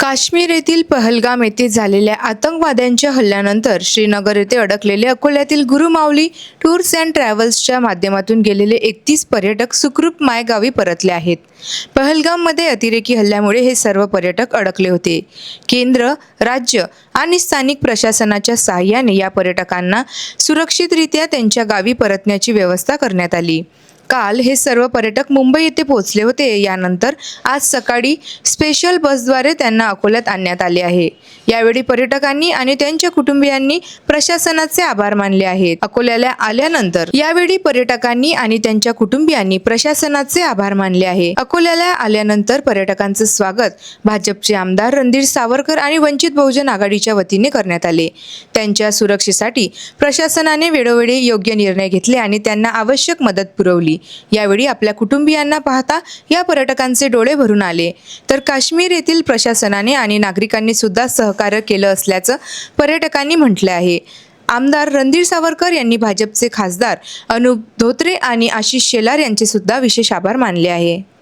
काश्मीर येथील पहलगाम येथे झालेल्या आतंकवाद्यांच्या हल्ल्यानंतर श्रीनगर येथे अडकलेले अकोल्यातील गुरुमाऊली टूर्स अँड ट्रॅव्हल्सच्या माध्यमातून गेलेले एकतीस पर्यटक सुखरूप मायगावी परतले आहेत. पहलगाममध्ये अतिरेकी हल्ल्यामुळे हे सर्व पर्यटक अडकले होते. केंद्र राज्य आणि स्थानिक प्रशासनाच्या सहाय्याने या पर्यटकांना सुरक्षितरित्या त्यांच्या गावी परतण्याची व्यवस्था करण्यात आली. काल हे सर्व पर्यटक मुंबई येथे पोहोचले होते. यानंतर आज सकाळी स्पेशल बसद्वारे त्यांना अकोल्यात आणण्यात आले आहे. यावेळी पर्यटकांनी आणि त्यांच्या कुटुंबियांनी प्रशासनाचे आभार मानले आहेत. अकोल्याला आल्यानंतर यावेळी पर्यटकांनी आणि त्यांच्या कुटुंबियांनी प्रशासनाचे आभार मानले आहे. अकोल्याला आल्यानंतर पर्यटकांचं स्वागत भाजपचे आमदार रणधीर सावरकर आणि वंचित बहुजन आघाडीच्या वतीने करण्यात आले. त्यांच्या सुरक्षेसाठी प्रशासनाने वेळोवेळी योग्य निर्णय घेतले आणि त्यांना आवश्यक मदत पुरवली. यावेळी आपल्या कुटुंबियांना पाहता या पर्यटकांचे डोळे भरून आले. तर काश्मीर येथील प्रशासनाने आणि नागरिकांनी सुद्धा सहकार्य केलं असल्याचं पर्यटकांनी म्हटलं आहे. आमदार रणधीर सावरकर यांनी भाजपचे खासदार अनुप धोत्रे आणि आशिष शेलार यांचे सुद्धा विशेष आभार मानले आहे.